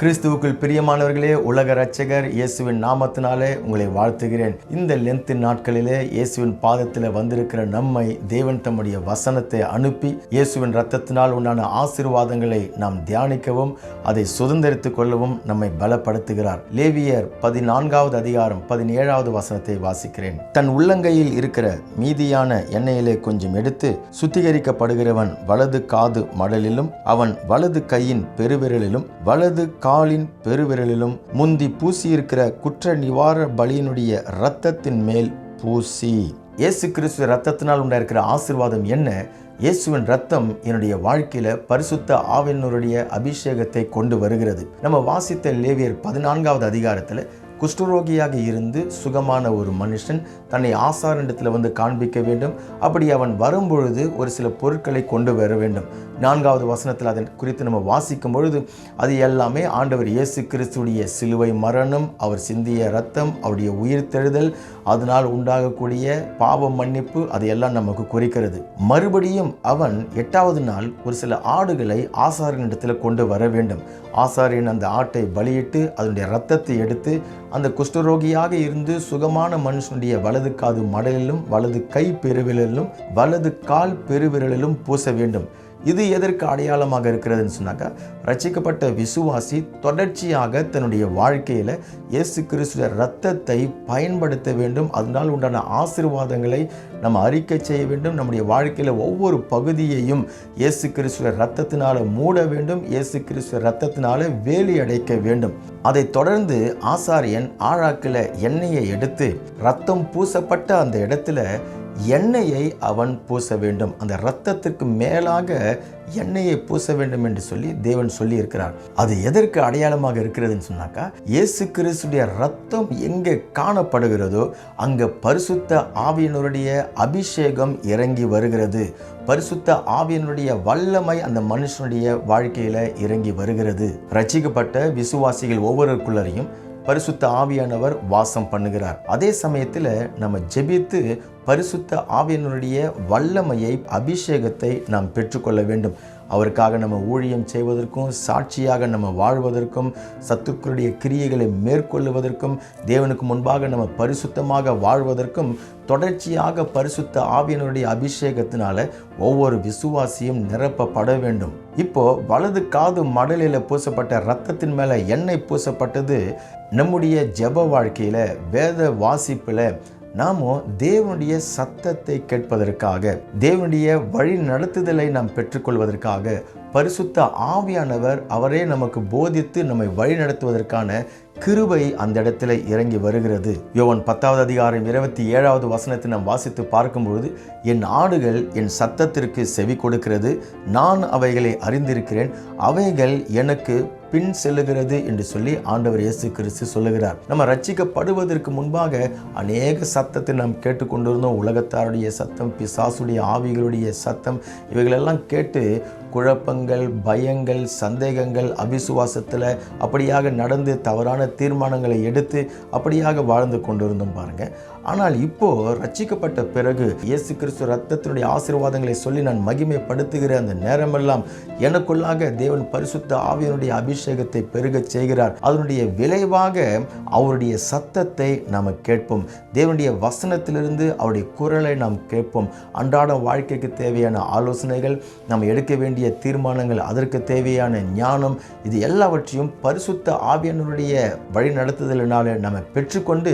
கிறிஸ்துவுக்குள் பிரியமானவர்களே உலக ரட்சகர் இயேசுவின் நாமத்தினாலே உங்களை வாழ்த்துகிறேன். இந்த லென்த்தின் நாட்களிலே இயேசுவின் பாதத்தில் வந்திருக்கிற நம்மை தேவன் தம்முடைய வசனத்தை அனுப்பி இயேசுவின் ரத்தத்தினால் உண்டான ஆசீர்வாதங்களை நாம் தியானிக்கவும் அதை சுதந்திரித்துக் கொள்ளவும் நம்மை பலப்படுத்துகிறார். லேவியர் பதினான்காவது அதிகாரம் பதினேழாவது வசனத்தை வாசிக்கிறேன். தன் உள்ளங்கையில் இருக்கிற மீதியான எண்ணெயிலே கொஞ்சம் எடுத்து சுத்திகரிக்கப்படுகிறவன் வலது காது மடலிலும் அவன் வலது கையின் பெருவிரலிலும் வலது காலின் பெருவிரலிலும் முந்தி பூசியிருக்கிற குற்ற நிவாரண பலியினுடைய இரத்தத்தின் மேல் பூசி. இயேசு கிறிஸ்து ரத்தத்தினால் உண்டாயிருக்கிற ஆசீர்வாதம் என்ன? இயேசுவின் ரத்தம் என்னுடைய வாழ்க்கையில பரிசுத்த ஆவினருடைய அபிஷேகத்தை கொண்டு வருகிறது. நம்ம வாசித்த லேவியர் பதினான்காவது அதிகாரத்தில் குஷ்டரோகியாக இருந்து சுகமான ஒரு மனுஷன் தன்னை ஆசாரண்டத்தில் வந்து காண்பிக்க வேண்டும். அப்படி அவன் வரும்பொழுது ஒரு சில பொருட்களை கொண்டு வர வேண்டும். நான்காவது வசனத்தில் அதன் குறித்து நம்ம வாசிக்கும் பொழுது அது எல்லாமே ஆண்டவர் இயேசு கிறிஸ்துடைய சிலுவை மரணம் அவர் சிந்திய ரத்தம் அவருடைய உயிர் தெழுதல் அதனால் உண்டாகக்கூடிய பாவ மன்னிப்பு அதையெல்லாம் நமக்கு குறிக்கிறது. மறுபடியும் அவன் எட்டாவது நாள் ஒரு சில ஆடுகளை ஆசாரியனிடத்தில் கொண்டு வர வேண்டும். ஆசாரியன் அந்த ஆட்டை பலியிட்டு அதனுடைய ரத்தத்தை எடுத்து அந்த குஷ்டரோகியாக இருந்து சுகமான மனுஷனுடைய வலது காது மடலிலும் வலது கை பெருவிரலிலும் வலது கால் பெருவிரலிலும் பூச வேண்டும். இது எதற்கு அடையாளமாக இருக்கிறதுன்னு சொன்னாக்கா ரச்சிக்கப்பட்ட விசுவாசி தொடர்ச்சியாக தன்னுடைய வாழ்க்கையில் இயேசு கிறிஸ்துவ ரத்தத்தை பயன்படுத்த வேண்டும். அதனால் உண்டான ஆசீர்வாதங்களை நம்ம அறிக்கை செய்ய வேண்டும். நம்முடைய வாழ்க்கையில் ஒவ்வொரு பகுதியையும் இயேசு கிறிஸ்துவ ரத்தத்தினால மூட வேண்டும். இயேசு கிறிஸ்துவ ரத்தத்தினால வேலி அடைக்க வேண்டும். அதை தொடர்ந்து ஆசாரியன் ஆழாக்கில் எண்ணெயை எடுத்து ரத்தம் பூசப்பட்ட அந்த இடத்துல எண்ணெயை அவன் பூச வேண்டும். அந்த இரத்தத்திற்கு மேலாக எண்ணெயை பூச வேண்டும் என்று சொல்லி தேவன் சொல்லி இருக்கிறார் அது எதற்கு அடையாளமாக இருக்கிறதுன்னு சொன்னாக்கா இயேசு கிறிஸ்துடைய ரத்தம் எங்கே காணப்படுகிறதோ அங்கே பரிசுத்த ஆவியனுடைய அபிஷேகம் இறங்கி வருகிறது. பரிசுத்த ஆவியனுடைய வல்லமை அந்த மனுஷனுடைய வாழ்க்கையில் இறங்கி வருகிறது. ரசிக்கப்பட்ட விசுவாசிகள் ஒவ்வொருக்குள்ளரையும் பரிசுத்த ஆவியானவர் வாசம் பண்ணுகிறார். அதே சமயத்தில் நம்ம ஜெபித்து பரிசுத்த ஆவியனுடைய வல்லமையை அபிஷேகத்தை நாம் பெற்றுக்கொள்ள வேண்டும். அவருக்காக நம்ம ஊழியம் செய்வதற்கும் சாட்சியாக நம்ம வாழ்வதற்கும் சத்துக்களுடைய கிரியைகளை மேற்கொள்ளுவதற்கும் தேவனுக்கு முன்பாக நம்ம பரிசுத்தமாக வாழ்வதற்கும் தொடர்ச்சியாக பரிசுத்த ஆவியனுடைய அபிஷேகத்தினால ஒவ்வொரு விசுவாசியும் நிரப்பப்பட வேண்டும். இப்போ வலது காது மடலில் பூசப்பட்ட ரத்தத்தின் மேலே எண்ணெய் பூசப்பட்டது நம்முடைய ஜெப வாழ்க்கையில் வேத வாசிப்பில் நாமோ தேவனுடைய சத்தத்தை கேட்பதற்காக தேவனுடைய வழி நடத்துதலை நாம் பெற்றுக்கொள்வதற்காக பரிசுத்த ஆவியானவர் அவரே நமக்கு போதித்து நம்மை வழி நடத்துவதற்கான கிருபை அந்த இடத்துல இறங்கி வருகிறது. யோவன் பத்தாவது அதிகாரம் இருபத்தி ஏழாவது வசனத்தை நாம் வாசித்து பார்க்கும்பொழுது என் ஆடுகள் என் சத்தத்திற்கு செவி கொடுக்கிறது நான் அவைகளை அறிந்திருக்கிறேன் அவைகள் எனக்கு பின் செல்லுகிறது என்று சொல்லி ஆண்டவர் இயேசு கிறிஸ்து சொல்லுகிறார். நம்ம ரட்சிக்கப்படுவதற்கு முன்பாக அநேக சத்தத்தை நாம் கேட்டுக்கொண்டிருந்தோம். உலகத்தாருடைய சத்தம் பிசாசுடைய ஆவிகளுடைய சத்தம் இவைகளெல்லாம் கேட்டு குழப்பங்கள் பயங்கள் சந்தேகங்கள் அபிசுவாசத்தில் அப்படியாக நடந்து தவறான தீர்மானங்களை எடுத்து அப்படியாக வாழ்ந்து கொண்டிருந்தோம் பாருங்கள் ஆனால் இப்போ ரட்சிக்கப்பட்ட பிறகு இயேசு கிறிஸ்து ரத்தத்தினுடைய ஆசீர்வாதங்களை சொல்லி நான் மகிமைப்படுத்துகிற அந்த நேரமெல்லாம் எனக்குள்ளாக தேவன் பரிசுத்த ஆவியனுடைய அபிஷேகத்தை பெருகச் செய்கிறார். அதனுடைய விளைவாக அவருடைய சத்தத்தை நாம் கேட்போம். தேவனுடைய வசனத்திலிருந்து அவருடைய குரலை நாம் கேட்போம். அன்றாட வாழ்க்கைக்கு தேவையான ஆலோசனைகள் நாம் எடுக்க வேண்டிய தீர்மானங்கள் அதற்கு தேவையான ஞானம் இது எல்லாவற்றையும் பரிசுத்த ஆவியனுடைய வழி நடத்துதலினால நம்ம பெற்றுக்கொண்டு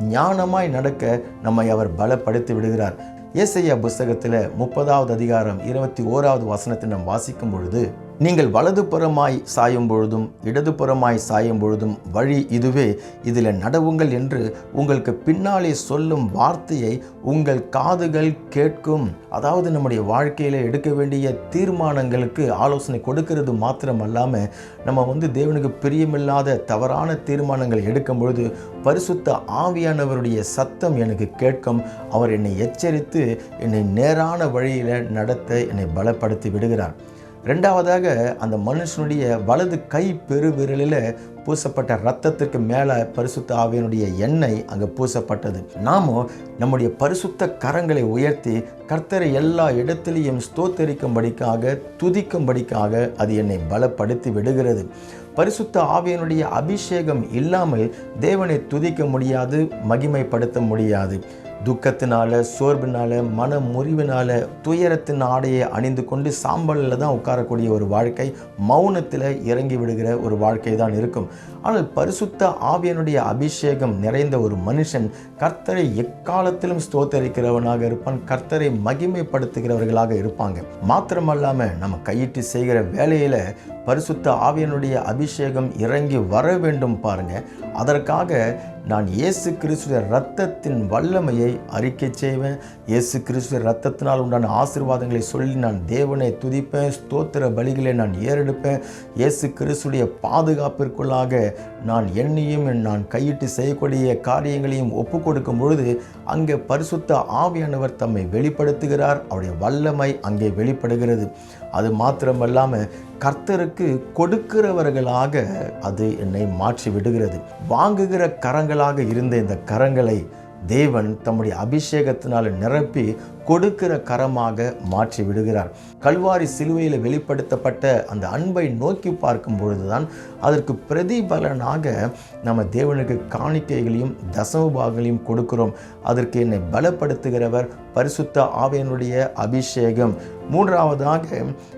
ஞானமாய் நடக்க நம்மை அவர் பலப்படுத்தி விடுகிறார். ஏசையா புஸ்தகத்தில் முப்பதாவது அதிகாரம் இருபத்தி ஓராவது வசனத்தை நாம் வாசிக்கும் பொழுது நீங்கள் வலதுபுறமாய் சாயும் பொழுதும் இடதுபுறமாய் சாயும் பொழுதும் வழி இதுவே. இதில் நடவுங்கள் என்று உங்களுக்கு பின்னாலே சொல்லும் வார்த்தையை உங்கள் காதுகள் கேட்கும். அதாவது நம்முடைய வாழ்க்கையில் எடுக்க வேண்டிய தீர்மானங்களுக்கு ஆலோசனை கொடுக்கிறது மாத்திரம் அல்லாமல் நம்ம வந்து தேவனுக்கு பிரியமில்லாத தவறான தீர்மானங்கள் எடுக்கும் பொழுது பரிசுத்த ஆவியானவருடைய சத்தம் எனக்கு கேட்கும். அவர் என்னை எச்சரித்து என்னை நேரான வழியில் நடத்த என்னை பலப்படுத்தி விடுகிறார். ரெண்டாவதாக அந்த மனுஷனுடைய வலது கை பெருவிரலில் பூசப்பட்ட ரத்தத்திற்கு மேலே பரிசுத்த ஆவியனுடைய எண்ணெய் அங்கே பூசப்பட்டது. நாமும் நம்முடைய பரிசுத்த கரங்களை உயர்த்தி கர்த்தரை எல்லா இடத்திலையும் ஸ்தோத்தரிக்கும்படிக்காக துதிக்கும்படிக்காக அது என்னை பலப்படுத்தி விடுகிறது. பரிசுத்த ஆவியனுடைய அபிஷேகம் இல்லாமல் தேவனை துதிக்க முடியாது மகிமைப்படுத்த முடியாது. துக்கத்தினால சோர்வினால மன முறிவினால துயரத்தின் ஆடையை அணிந்து கொண்டு சாம்பலில் தான் உட்காரக்கூடிய ஒரு வாழ்க்கை மௌனத்தில் இறங்கி விடுகிற ஒரு வாழ்க்கை தான் இருக்கும். ஆனால் பரிசுத்த ஆவியனுடைய அபிஷேகம் நிறைந்த ஒரு மனுஷன் கர்த்தரை எக்காலத்திலும் ஸ்தோத்தரிக்கிறவனாக இருப்பான் கர்த்தரை மகிமைப்படுத்துகிறவர்களாக இருப்பாங்க. மாத்திரமல்லாமல் நம்ம கையிட்டு செய்கிற வேலையில் பரிசுத்த ஆவியனுடைய அபிஷேகம் இறங்கி வர வேண்டும் பாருங்க. அதற்காக நான் இயேசு கிறிஸ்துடைய ரத்தத்தின் வல்லமையை அறிக்கை செய்வேன். இயேசு கிறிஸ்துடைய ரத்தத்தினால் உண்டான ஆசீர்வாதங்களை சொல்லி நான் தேவனை துதிப்பேன். ஸ்தோத்திர பலிகளை நான் ஏறெடுப்பேன். இயேசு கிறிஸ்துடைய பாதுகாப்பிற்குள்ளாக நான் என்னையும் நான் கையிட்டு செய்யக்கூடிய காரியங்களையும் ஒப்பு கொடுக்கும் பொழுது அங்கே பரிசுத்த ஆவியானவர் தம்மை வெளிப்படுத்துகிறார். அவருடைய வல்லமை அங்கே வெளிப்படுகிறது. அது மாத்திரமல்லாமல் கர்த்தருக்கு கொடுக்கிறவர்களாக அது என்னை மாற்றி விடுகிறது வாங்குகிற கரங்களாக இருந்த இந்த கரங்களை தேவன் தம்முடைய அபிஷேகத்தினால் நிரப்பி கொடுக்கிற கரமாக மாற்றி விடுகிறார். கல்வாரி சிலுவையில் வெளிப்படுத்தப்பட்ட அந்த அன்பை நோக்கி பார்க்கும் பொழுதுதான் அதற்கு பிரதிபலனாக நம்ம தேவனுக்கு காணிக்கைகளையும் தசமபாகங்களையும் கொடுக்கிறோம். அதற்கு என்னை பலப்படுத்துகிறவர் பரிசுத்த ஆவியனுடைய அபிஷேகம். மூன்றாவதாக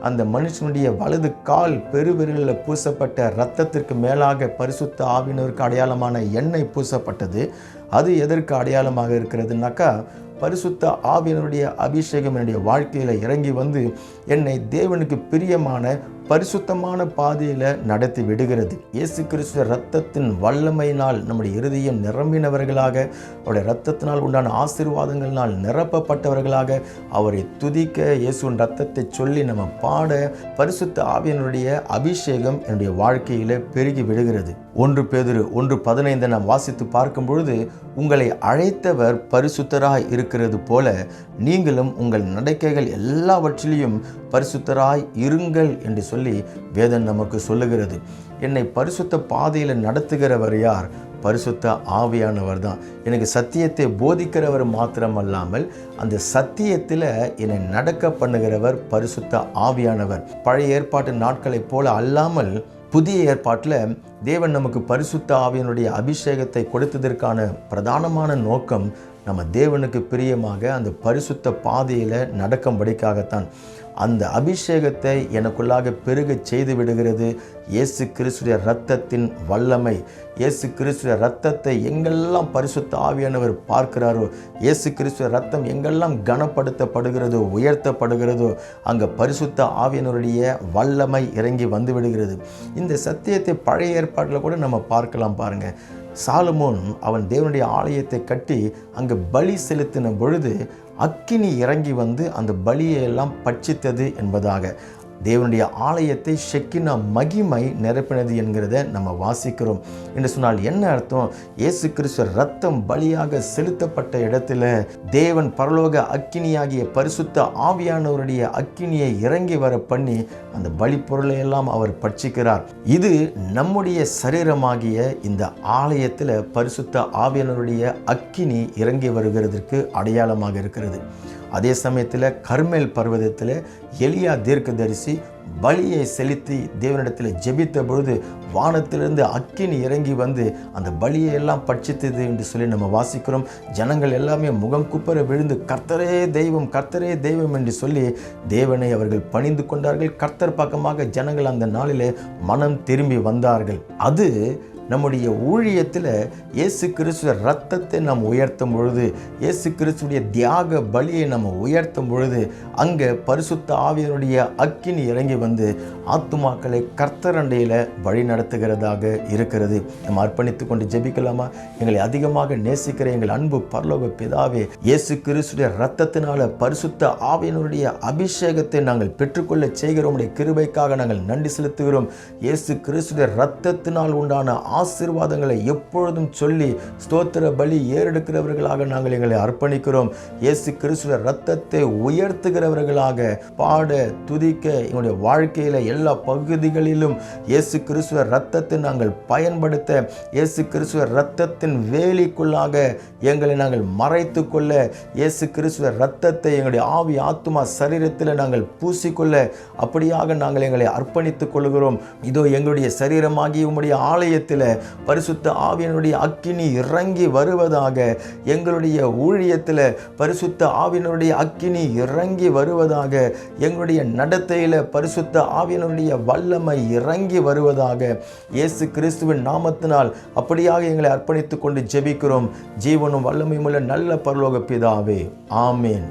அந்த மனுஷனுடைய வலது கால் பெருவிரலில் பூசப்பட்ட இரத்தத்திற்கு மேலாக பரிசுத்த ஆவியினருக்கு அடையாளமான எண்ணெய் பூசப்பட்டது. அது எதற்கு அடையாளமாக இருக்கிறதுனாக்கா பரிசுத்த ஆவியனுடைய அபிஷேகம் என்னுடைய வாழ்க்கையில் இறங்கி வந்து என்னை தேவனுக்கு பிரியமான பரிசுத்தமான பாதையில் நடத்தி விடுகிறது. இயேசு கிறிஸ்துவ ரத்தத்தின் வல்லமையினால் நம்முடைய இருதயம் நிரம்பினவர்களாக அவருடைய ரத்தத்தினால் உண்டான ஆசீர்வாதங்களினால் நிரப்பப்பட்டவர்களாக அவரை துதிக்க இயேசுவின் ரத்தத்தை சொல்லி நம்ம பாட பரிசுத்த ஆவியனுடைய அபிஷேகம் என்னுடைய வாழ்க்கையில் பெருகி விடுகிறது. ஒன்று பேதுரு ஒன்று பதினைந்து நாம் வாசித்து பார்க்கும் பொழுது உங்களை அழைத்தவர் பரிசுத்தராய் இருக்கிறது போல நீங்களும் உங்கள் நடக்கைகள் எல்லாவற்றிலையும் பரிசுத்தராய் இருங்கள் என்று சொல்லி வேதன் நமக்கு சொல்லுகிறது. என்னை பரிசுத்த பாதையில் நடத்துகிறவர் யார்? பரிசுத்த ஆவியானவர் தான். எனக்கு சத்தியத்தை போதிக்கிறவர் மாத்திரமல்லாமல் அந்த சத்தியத்தில் என்னை நடக்க பண்ணுகிறவர் பரிசுத்த ஆவியானவர். பழைய ஏற்பாட்டு நாட்களைப் போல அல்லாமல் புதிய ஏற்பாட்டில் தேவன் நமக்கு பரிசுத்த ஆவியனுடைய அபிஷேகத்தை கொடுத்ததற்கான பிரதானமான நோக்கம் நம்ம தேவனுக்கு பிரியமாக அந்த பரிசுத்த பாதையில் நடக்கும்படிக்காகத்தான். அந்த அபிஷேகத்தை எனக்குள்ளாக பெருகச் செய்து விடுகிறது. இயேசு கிறிஸ்துடைய இரத்தத்தின் வல்லமை இயேசு கிறிஸ்துடைய ரத்தத்தை எங்கெல்லாம் பரிசுத்த ஆவியானவர் பார்க்கிறாரோ இயேசு கிறிஸ்துவ ரத்தம் எங்கெல்லாம் கனப்படுத்தப்படுகிறதோ உயர்த்தப்படுகிறதோ அங்கே பரிசுத்த ஆவியானவருடைய வல்லமை இறங்கி வந்து விடுகிறது. இந்த சத்தியத்தை பழைய ஏற்பாட்டில் கூட நம்ம பார்க்கலாம் பாருங்கள் சாலுமோன் அவன் தேவனுடைய ஆலயத்தை கட்டி அங்கே பலி செலுத்தின பொழுது அக்கினி இறங்கி வந்து அந்த பலியை எல்லாம் பட்சித்தது என்பதாக தேவனுடைய ஆலயத்தை ஷெக்கினா மகிமை நிரப்பினது என்கிறத நம்ம வாசிக்கிறோம். என்று சொன்னால் என்ன அர்த்தம்? இயேசு கிறிஸ்து ரத்தம் பலியாக செலுத்தப்பட்ட இடத்துல தேவன் பரலோக அக்கினியாகிய பரிசுத்த ஆவியானவருடைய அக்கினியை இறங்கி வர பண்ணி அந்த பலி பொருளை எல்லாம் அவர் பட்சிக்கிறார். இது நம்முடைய சரீரமாகிய இந்த ஆலயத்தில் பரிசுத்த ஆவியானவருடைய அக்கினி இறங்கி வருகிறதற்கு அடையாளமாக இருக்கிறது. அதே சமயத்தில் கர்மேல் பர்வதத்தில் எலியா தீர்க்கதரிசி பலியை செலுத்தி தேவனிடத்தில் ஜெபித்த பொழுது வானத்திலிருந்து அக்கினி இறங்கி வந்து அந்த பலியை எல்லாம் பட்சித்தது என்று சொல்லி நம்ம வாசிக்கிறோம். ஜனங்கள் எல்லாமே முகம் குப்பர விழுந்து கர்த்தரே தெய்வம் கர்த்தரே தெய்வம் என்று சொல்லி தேவனை அவர்கள் பணிந்து கொண்டார்கள். கர்த்தர் பக்கமாக ஜனங்கள் அந்த நாளிலே மனம் திரும்பி வந்தார்கள். அது நம்முடைய ஊழியத்தில் இயேசு கிறிஸ்துவ ரத்தத்தை நாம் உயர்த்தும் பொழுது இயேசு கிறிஸ்துடைய தியாக பலியை நம்ம உயர்த்தும் பொழுது அங்கே பரிசுத்த ஆவியனுடைய அக்கினி இறங்கி வந்து ஆத்துமாக்களை கர்த்தரண்டையில் வழி நடத்துகிறதாக இருக்கிறது. நம்ம அர்ப்பணித்து கொண்டு ஜெபிக்கலாமா? எங்களை அதிகமாக நேசிக்கிற எங்கள் அன்பு பரலோக பிதாவே இயேசு கிறிஸ்துடைய ரத்தத்தினால பரிசுத்த ஆவியனுடைய அபிஷேகத்தை நாங்கள் பெற்றுக்கொள்ள செய்கிறோம். உடைய கிருபைக்காக நாங்கள் நன்றி செலுத்துகிறோம். இயேசு கிறிஸ்துடைய ரத்தத்தினால் உண்டான ஆசீர்வாதங்களை எப்பொழுதும் சொல்லி ஸ்தோத்திர பலி ஏறெடுக்கிறவர்களாக நாங்கள் எங்களை அர்ப்பணிக்கிறோம். இயேசு கிறிஸ்துவ ரத்தத்தை உயர்த்துகிறவர்களாக பாட துதிக்க எங்களுடைய வாழ்க்கையில் எல்லா பகுதிகளிலும் இயேசு கிறிஸ்துவ ரத்தத்தை நாங்கள் பயன்படுத்த இயேசு கிறிஸ்துவ ரத்தத்தின் வேலிக்குள்ளாக எங்களை நாங்கள் மறைத்து கொள்ள இயேசு கிறிஸ்துவ ரத்தத்தை எங்களுடைய ஆவி ஆத்துமா சரீரத்தில் நாங்கள் பூசிக்கொள்ள அப்படியாக நாங்கள் எங்களை அர்ப்பணித்துக் கொள்கிறோம். இதோ எங்களுடைய சரீரமாகி உம்முடைய ஆலயத்தில் பரிசுத்த ஆவியனுடைய அக்கினி இறங்கி வருவதாக எங்களுடைய ஊழியத்தில் பரிசுத்த ஆவியனுடைய அக்கினி இறங்கி வருவதாக எங்களுடைய நடத்தையில் பரிசுத்த ஆவியனுடைய வல்லமை இறங்கி வருவதாக இயேசு கிறிஸ்துவின் நாமத்தினால் அப்படியாக எங்களை அர்ப்பணித்துக் கொண்டு ஜெபிக்கிறோம். ஜீவனும் வல்லமையும் உள்ள நல்ல பரலோக பிதாவே. ஆமேன்.